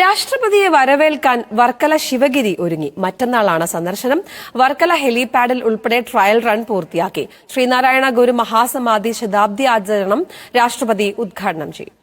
രാഷ്ട്രപതിയെ വരവേൽക്കാൻ വർക്കല ശിവഗിരി ഒരുങ്ങി. മറ്റന്നാളാണ് സന്ദർശനം. വർക്കല ഹെലിപാഡിൽ ഉൾപ്പെടെ ട്രയൽ റൺ പൂർത്തിയാക്കി. ശ്രീനാരായണ ഗുരു മഹാസമാധി ശതാബ്ദി ആചരണം രാഷ്ട്രപതി ഉദ്ഘാടനം ചെയ്യും.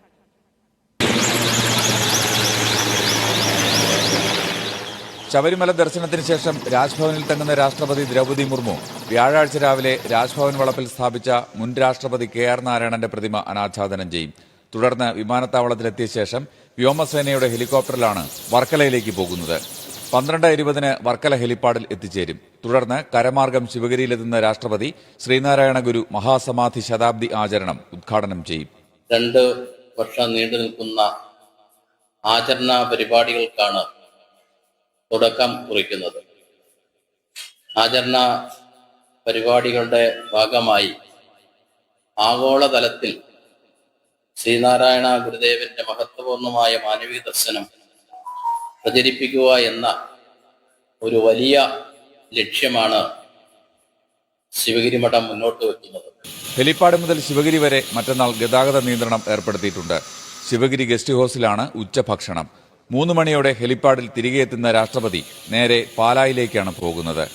ശബരിമല ദർശനത്തിന് ശേഷം രാജ്ഭവനിൽ തങ്ങുന്ന രാഷ്ട്രപതി ദ്രൗപദി മുർമു വ്യാഴാഴ്ച രാവിലെ രാജ്ഭവൻ വളപ്പിൽ സ്ഥാപിച്ച മുൻ രാഷ്ട്രപതി കെ ആർ നാരായണന്റെ പ്രതിമ അനാച്ഛാദനം ചെയ്യും. തുടർന്ന് വിമാനത്താവളത്തിലെത്തിയ ശേഷം വ്യോമസേനയുടെ ഹെലികോപ്റ്ററിലാണ് വർക്കലയിലേക്ക് പോകുന്നത്. പന്ത്രണ്ട് ഇരുപതിന് വർക്കല ഹെലിപ്പാഡിൽ എത്തിച്ചേരും. തുടർന്ന് കരമാർഗം ശിവഗിരിയിലെത്തുന്ന രാഷ്ട്രപതി ശ്രീനാരായണ ഗുരു മഹാസമാധി ശതാബ്ദി ആചരണം ഉദ്ഘാടനം ചെയ്യും. രണ്ട് വർഷം നീണ്ടു നിൽക്കുന്ന ആചരണ പരിപാടികൾക്കാണ് തുടക്കം കുറിക്കുന്നത്. ആചരണ പരിപാടികളുടെ ഭാഗമായി ആഗോളതലത്തിൽ ശ്രീനാരായണ ഗുരുദേവന്റെ മഹത്വപൂർണമായ മാനവീയ ദർശനം പ്രചരിപ്പിക്കുക എന്ന ഒരു വലിയ ലക്ഷ്യമാണ് ശിവഗിരി മഠം മുന്നോട്ട് വയ്ക്കുന്നത്. ഹെലിപ്പാട് മുതൽ ശിവഗിരി വരെ മറ്റന്നാൾ ഗതാഗത നിയന്ത്രണം ഏർപ്പെടുത്തിയിട്ടുണ്ട്. ശിവഗിരി ഗസ്റ്റ് ഹൌസിലാണ് ഉച്ചഭക്ഷണം മൂന്ന് മണിയോടെ ഹെലിപ്പാഡിൽ തിരികെ എത്തുന്ന രാഷ്ട്രപതി നേരെ പാലായിലേക്കാണ് പോകുന്നത്.